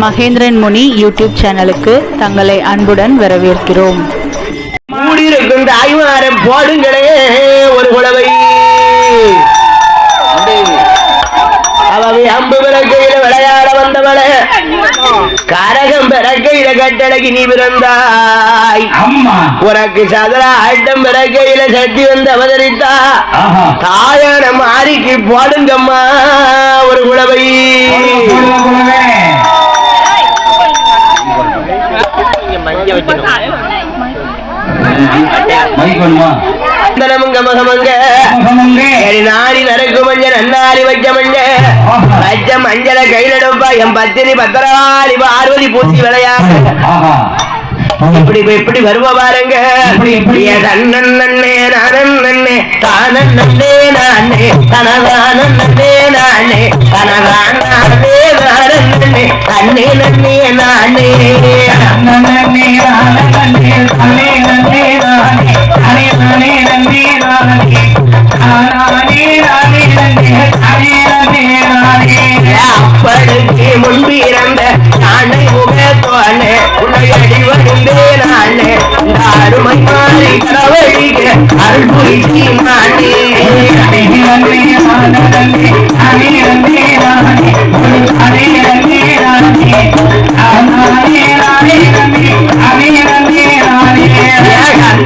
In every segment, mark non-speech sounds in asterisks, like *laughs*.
மகேந்திரன் முனி YouTube சேனலுக்கு தங்களை அன்புடன் வரவேற்கிறோம். மூடியிருக்கும் தாய்மாரம் போடுங்களே ஒரு குழவை. அவவை அம்பு பிறக்கையில விளையாட வந்தவளே. கரகம் பிறக்கையில கட்டழகி நீ பிறந்தாய். அம்மா. உனக்கு சதுர ஆட்டம் பிறக்கையில சக்தி வந்து அவதரித்தா. தாயான மாறிக்கு போடுங்கம்மா ஒரு குழவை. கையில எடுப்பா என் பத்தினி பத்திரவாளி பார்வதி பூசி விளையாடு. இப்படி இப்படி வருவ பாருங்க. அண்ணன் நன்னே நானன் நன்னே தானன் நன்னே நானே. தனதானன் நன்னே நானே. தனதான் நானே நானன் நன்னே தன்னே நன்னே நானே. நன்னே, முன்பு இறந்த நானை முகத்தோனே உன்னை அடிவடிந்தே நானே அருமை மாறி கவழிக அருள் புரிச்சி நானே தானே, நன்னே, நானே, நன்னே, தானே, நானே. தானே,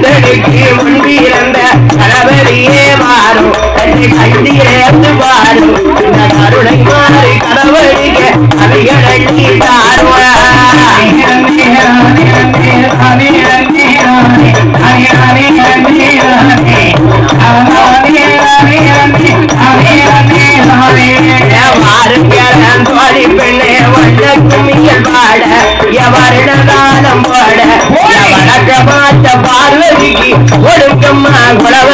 கந்தனுக்கு முன்பு இறந்த கணவரியே மாறும் தன்னை கண்டிரேந்து பாரும் இந்த கருணை மாறி பெண்ணே வண்ண கும்மியல் பாட வழக்க மாத்த பார்வதிக்கு ஒடுக்கம்மா குளவ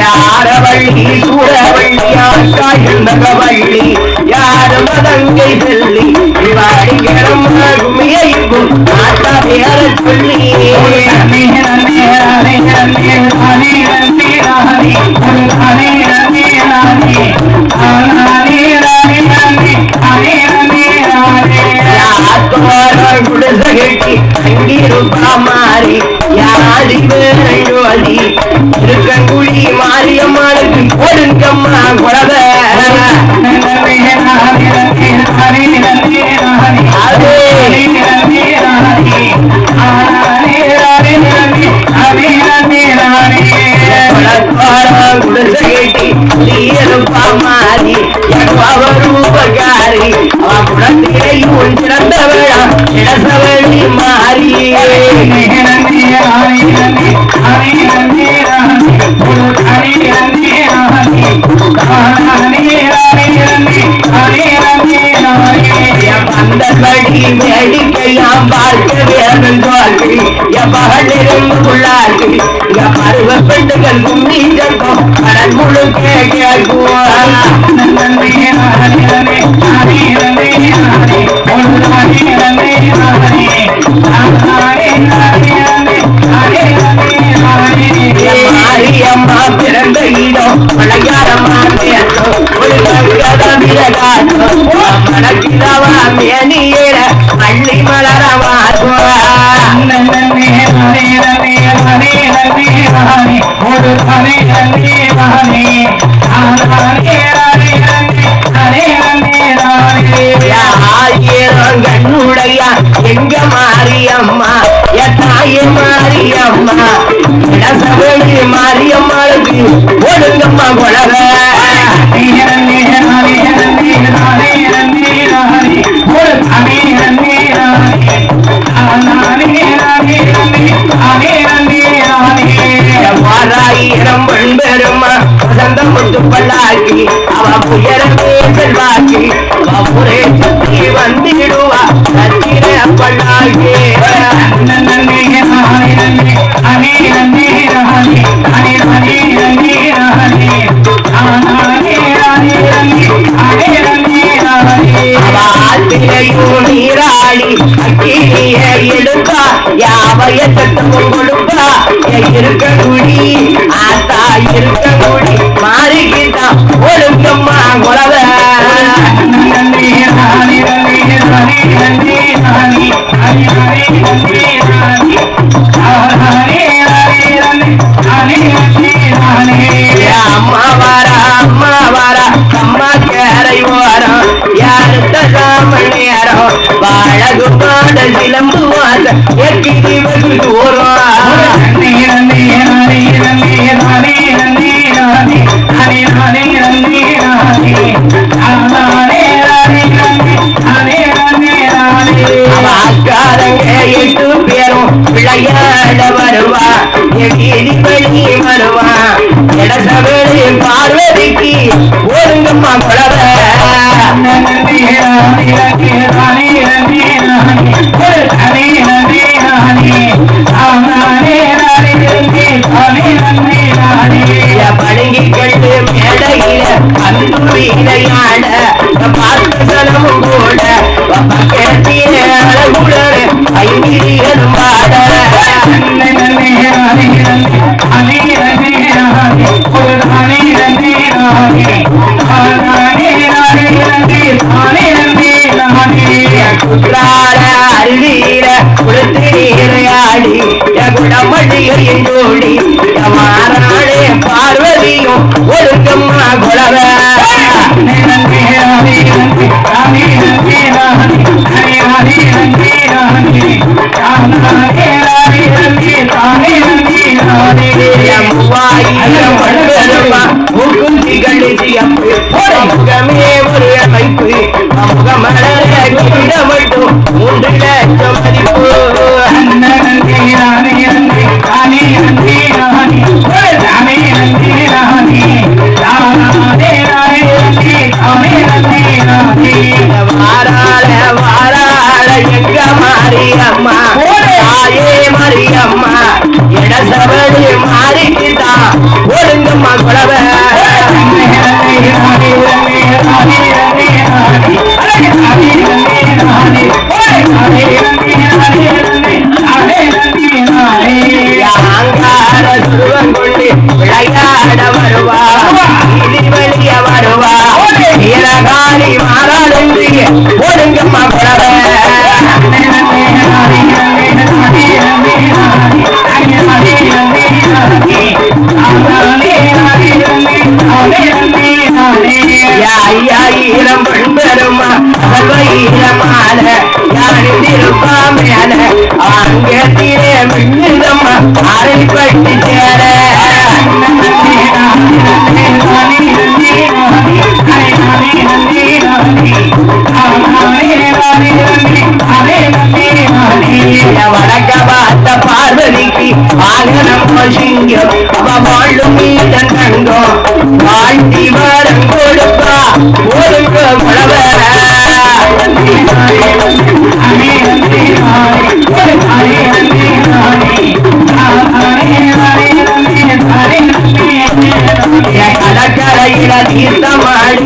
யாரவள்ளி சூழவள்ளி மதங்கை செல்லி ஆட்டா பேர சொல்லி அங்கிருப்பா மாறி யாரி வேறி இருக்கங்குழி மாரியம்மாளுக்கு கொடுங்கம்மா குழவ குளத்தோரம் குடிசகட்டி நீருப்பா மாறி எவ்வரூபகாரி இடசவழி மாறி அந்தபடி வேடிக்கையாம் வேணும் தோல்வி எவ்வளிரும் உள்ளார்கள் இங்க பருவ பெண்டுகள் கும்மி ஜங்கம் கடன் பிறந்த இடம் மலையாரம்மா நேரம் ஒரு மேனியேற ஆயிரம் கண்ணுடைய எங்க மாரியம்மா? என் தாயே மாரியம்மா இடசபடி மாரியம்மாளுக்கு ஒடுங்கம்மா குழவ வாராயிரம் பெண்பெருமா வசந்த முத்து பல்லாக்கி அவ புயரமே செல்வார் அவ அக்கினிய எடுப்பா யாவைய சட்டமும் கொடுப்பா. இருக்க குடி ஆத்தா இருக்க குடி. மாறிக்கிட்டான் ஒழுங்கம்மா விளையாட வருவா எடி பார்வதிக்கு ஒருங்கம்மா குழவ படுங்கி கண்டு மேடையில அன்பு விளையாட பார்த்த சனமும் கூட பக்கத்தில அழகுடர் ஐந்திரியன் பாட குற்றால பாடி குடமழிகள் என்றோடி மாறனாளே பார்வதியும் ஒழுக்கம்மா குழவ மூவாயிரம் மண்டலமா முகமே ஒரு அமைப்பு மட்டும் மூன்று லட்சம் மதிப்பு வாராள வாராள எங்க மாரியம்மா அம்மா குழவ விளையாட வருவா. வருவா. நீலகாலி மாறாடு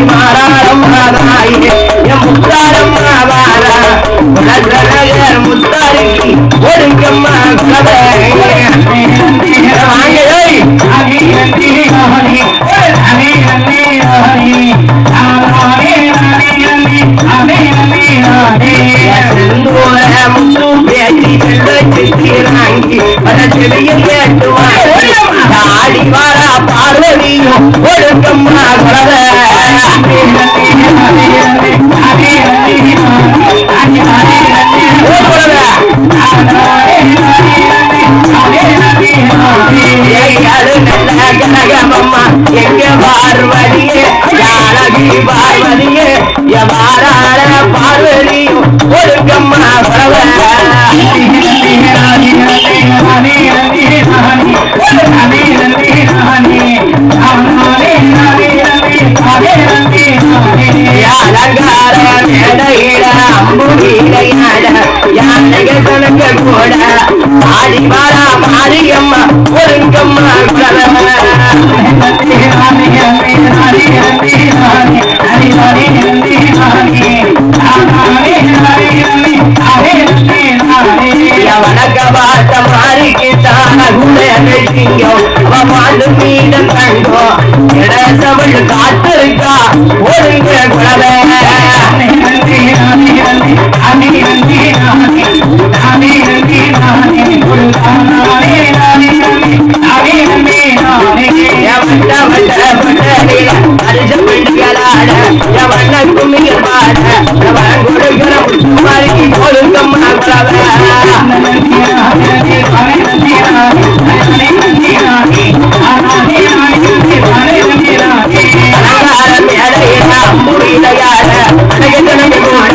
மாறாரம் மாறாயே என் முத்தாரம் மாவாரா உலக முத்தாரிக்கு ஒடுங்கம்மா கதை. ஆடிவாரா பார்வதியும் ஒழுக்கம்மா கதை. ஏழு எங்க பார்வதியே ஜானகி பார்வதியே பார்வதியும் ஒழுங்கம்மா அலங்கார மேடையில அம்பு வீரையாட யானைகளுங்க கூட ஆடி வாரா மாரியம்மா ஒருங்கம்மா காத்திருக்கா ஒருங்க குழவை எவன்ட வட்ட பாட கொடுக்கிற அம்புரிலையாட அழகத்தனக்கு கூட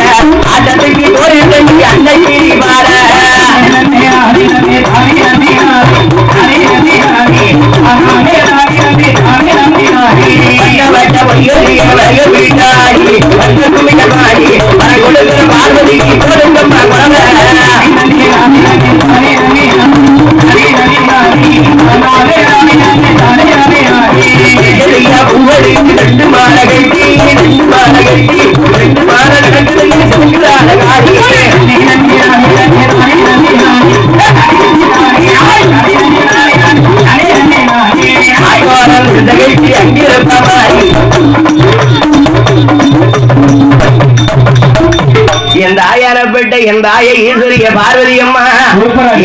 என் தாயாரப்பட்ட என் தாய ஈஸ்வரிய பார்வதி அம்மா.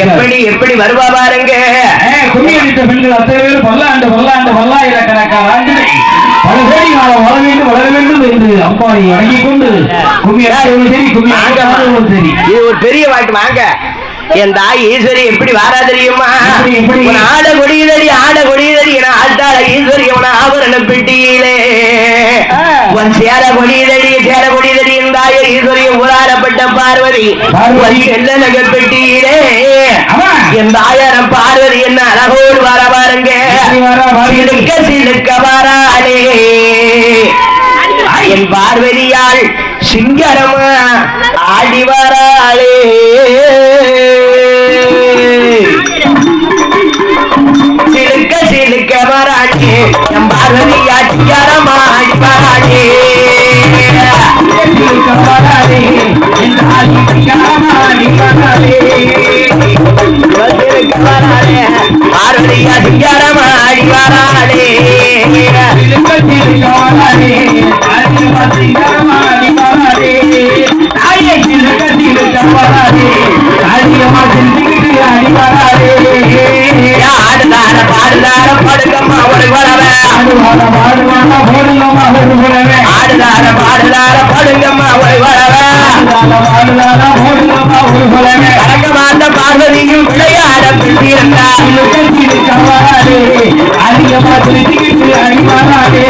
எப்படி எப்படி வருவா பாருங்க. குடியடித்த பெண்கள் அத்தனை பேர் பல்லாண்டு பல்லாண்டு பல்லாயிரக்கணக்கான ஆண்டுகள். பல கோடி காலம் வளர வேண்டும் வளர வேண்டும் என்று அம்பாவை வணங்கிக் கொண்டு கும்மி அடித்தவரும் சரி கும்மி வாங்க. சரி இது ஒரு பெரிய வாட்டு வாங்க என் தாய் ஈஸ்வரி எப்படி வாரா தெரியுமா ஆட கொடியதடி ஆட கொடியதடி என ஆட்டாள ஈஸ்வரி உன ஆபரண பெட்டியிலே. உன் சேர கொடியதடி சேர கொடியதடி என் தாய ஈஸ்வரி உலாரப்பட்ட பார்வதி. உன் செல்ல நகர் பெட்டியிலே. என் தாயாரம் பார்வதி என்ன அழகோடு வர பாருங்க? சிலுக்க சிலுக்க வராளே என் பார்வதியால் சிங்கரமா ஆடி வராளே வராதே ஆதி சிங்காரமாடி வராதே தாயை சிலுக்கத்தில் வராதே ஆதியம்மா சிலுக்கிட்டு ஆடி ஆடுதார பாடுதார படுக்கம்மா ஆடுதார பாடுதார படுங்கம்மா ஒரு குறவை ஆடுவாட பார்வதியும் விளையாட பிடித்திருந்தார் சிலுக்கத்தில் வராதே ஆதியம்மா சிலுக்கிட்டு ஆடி வராதே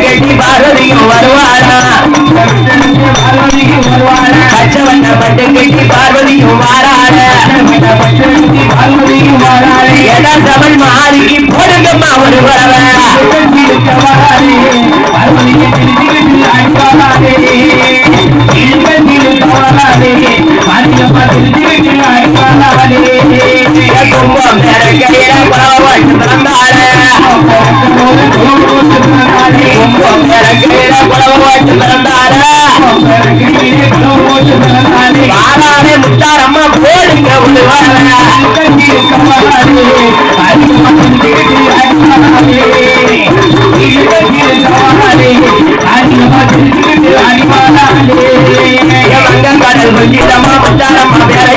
கட்டி பார்வதியும் வருவாரா கட்டி பார்வதியும் வாராட பார்வதிக்கு வராதே எடசவன் மாறிக்கு போடுங்கம்மா ஒரு குறவை முத்தாரம்மா போடுங்க ஒரு கடல் கொஞ்சிதம்மா முத்தாரம்மா வேலை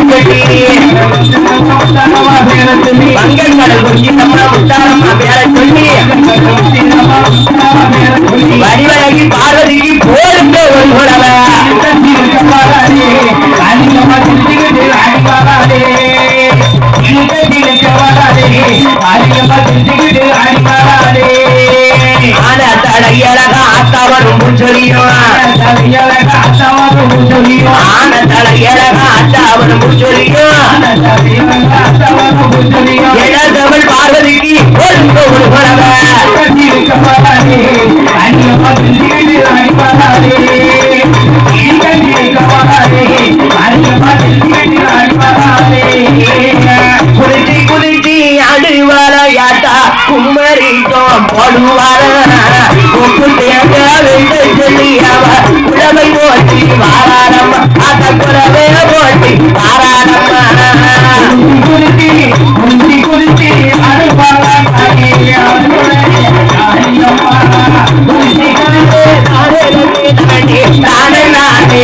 சொல்லி வங்க கடல் கொஞ்சிதம்மா முத்தாரம்மா வடிவழகி பார்வதிக்கு போடுங்க ஒரு குறவை ஆன ஆத்தவரும் சொல்லியும் ஆன தடையழக ஆத்தவரும் சொல்லியும் இளந்தவள் பார்வதிக்கு போடுங்க ஒரு குறவை குதிச்சி குதிச்சி அடுவரையாட்டா கும்மரிக்கும் போடுவார உப்பு தேங்க வேண்டும் சொல்லி அவ உடமை போட்ட வாராடம்மா அத குறவே போட்டி வாராடம்மா குளித்தி குளித்தி குளித்தி அழுவாளா தாயே அழுவாளே நானே நானே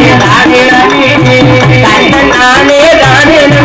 நானே நானே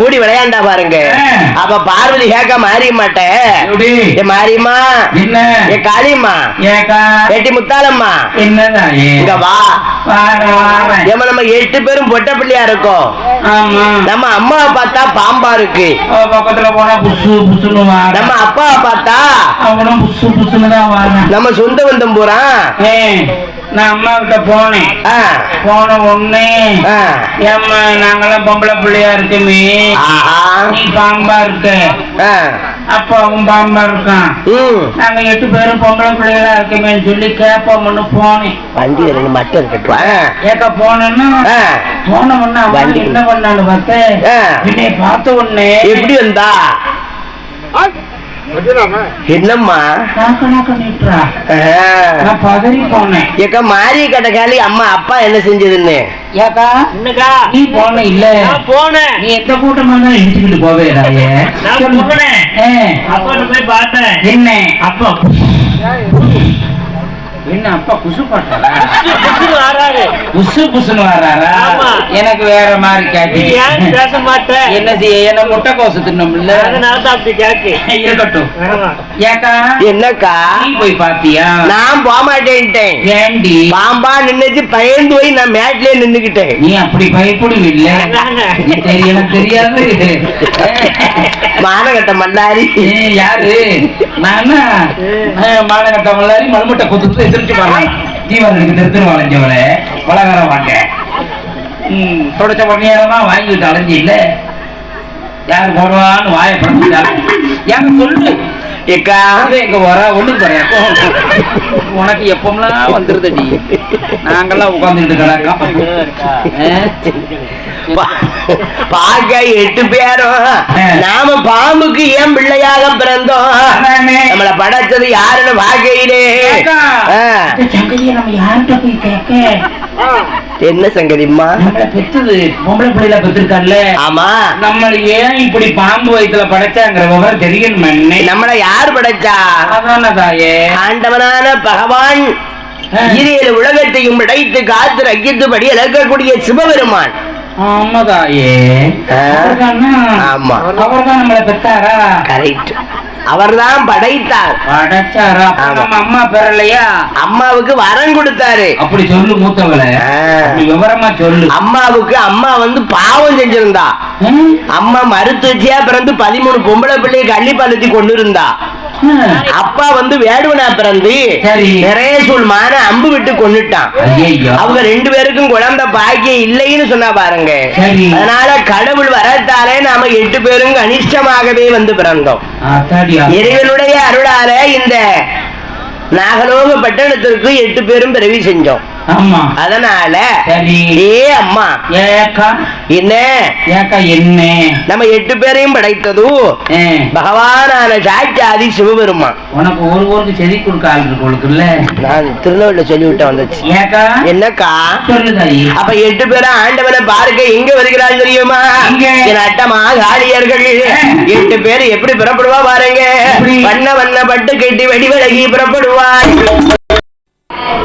எட்டு கூடி விளையாண்டா பாருங்க. அப்ப பார்வதி கேட்க மாறிய மாட்டேன் ஏ மாரியம்மா என்ன? ஏ காளியம்மா? ஏக்கா ஏட்டி முத்தாலம்மா என்னதான் இங்க வா. ஏமா நம்ம எட்டு பேரும் பொட்ட பிள்ளையா இருக்கோம். நம்ம அம்மாவை பார்த்தா பாம்பா இருக்கு. பக்கத்துல போனா புசு புசுன்னு. நம்ம அப்பாவை பார்த்தா அவனும் புசு புசுன்னு தான். நம்ம சொந்த பந்தம் போறான். நான் அம்மா கிட்ட போனேன் போன உடனே ஆ. ஏம்மா நாங்கெல்லாம் பொம்பளை பிள்ளையா இருக்குமே ஆஹா. நீ பாம்பா இருக்க ஆ. அப்பாவும் பாம்பா இருக்கான். நாங்க எட்டு பேரும் பொம்பளை பிள்ளைகளா இருக்குமேன்னு சொல்லி கேட்போம்னு போனேன் வண்டியில ரெண்டு மட்டும் இருக்கட்டும். கேட்க போனேன்னா. போன உடனே வண்டி. என்ன பண்ணான்னு பார்த்தேன். என்னை பார்த்த உடனே எப்படி வந்தா என்னம்மா? ஏக்கா அம்மா அப்பா என்ன செஞ்சதுன்னு. ஏக்கா என்னக்கா? நீ போன இல்ல. நான் போனேன். நீ எந்த கூட்டமா இடிச்சுக்கிட்டு நான். போனேன். ஏ, அப்பாட்ட போய் பார்த்தேன்? என்ன? அப்பா. என்ன அப்பா குசு பாட்டாரா? புசு புசுன்னு வர்றாரா ஆமா. எனக்கு வேற மாதிரி கேட்டு ஏன் பேச மாட்டேன் என்ன செய்ய என்ன முட்டை கோசு தின்னோம்ல? அதனால தான் அப்படி கேக்கு. இருக்கட்டும். ஏக்கா? என்னக்கா? நீ போய் பாத்தியா? நான் போக மாட்டேன்ட்டேன். ஏண்டி? பாம்பா நின்னுச்சு பயந்து போய் நான் மேட்லயே நின்னுக்கிட்டேன். நீ அப்படி பயப்படும் இல்ல அதானே. நீ தெரிய எனக்கு தெரியாது. *laughs* மானகட்ட மல்லாரி. யாரு? நானா மாநகட்ட மல்லாரி மண்முட்டை கொத்து எதிர்த்து வரலாம் ஜீவனுக்கு திருத்திரு வளைஞ்சவளே பலகார வாங்க. தொடச்ச பண்ணியாரமா வாங்கிட்டு அலைஞ்சி இல்ல யார் போடுவான்னு வாயை படுத்துட்டாங்க யாரு சொல்லு? ஏக்கா. இவன் எங்க வர? ஒண்ணு குறையா உனக்கு எப்பமெல்லாம் வந்துருதடி. நாங்கெல்லாம் உட்காந்துட்டு கிடக்கோம் பாக்க எட்டு பேரும். நாம பாம்புக்கு ஏன் பிள்ளையாக பிறந்தோம். நம்மள படைச்சது யாருன்னு பாக்கையிலே நம்ம என்ன சங்கதிம்மா? பெத்தது பொம்பளை பிள்ளைல பெற்றிருக்கான்ல ஆமா. நம்மள ஏன் இப்படி பாம்பு வயித்துல படைச்சாங்கிற விவரம் தெரியணுமே நம்மள யார் படைச்சா? அதான தாயே ஆண்டவனான பகவான். ஈரேழு உலகத்தையும் படைத்து காத்து ரக்கித்துபடி இழக்கக்கூடிய சிவபெருமான். அவர்தானா? ஆமா. அவர்தான் நம்மள பெத்தாரா கரெக்ட் அவர்தான் படைத்தார். படைச்சாரா. நம்ம அம்மா பெறலையா அம்மாவுக்கு வரம் கொடுத்தாரு. அப்படி சொல்லு மூத்தவள. விவரமா சொல்லு. அம்மாவுக்கு அம்மா வந்து பாவம் செஞ்சிருந்தா? அம்மா மருத்துவச்சியா பிறந்து பதிமூணு பொம்பளை பிள்ளைய கள்ளி பழுத்தி கொண்டு இருந்தா. அப்பா வந்து வேடுவனா பிறந்து. நிறைய சொல் மான அம்பு விட்டு கொன்னுட்டான் ஐயையோ. அவங்க ரெண்டு பேருக்கும் குழந்தை பாக்கியம் இல்லைன்னு சொன்னா பாருங்க. அதனால கடவுள் வரத்தாலே நாம எட்டு பேரும் கனிஷ்டமாகவே வந்து பிறந்தோம். இறைவனுடைய அருளால இந்த நாகலோக பட்டணத்திற்கு எட்டு பேரும் பிறவி செஞ்சோம் அதனால ஏ அம்மா. ஏக்கா என்ன? ஏக்கா என்ன? நம்ம எட்டு பேரையும் படைத்ததும் பகவானான சாட்சாதி சிவபெருமான் உனக்கு ஒரு ஊருக்கு செதி கொடுக்க ஆள் நான் திருநெல்வேலியில சொல்லிவிட்டேன் வந்துச்சு. ஏக்கா என்னக்கா? அப்ப எட்டு பேரும் ஆண்டவனை பார்க்க எங்க வருகிறாள் தெரியுமா? என் அட்டமா காளியர்கள். எட்டு பேர் எப்படி புறப்படுவா பாருங்க? வண்ண வண்ண பட்டு கட்டி வெடிவிலகி புறப்படுவார்.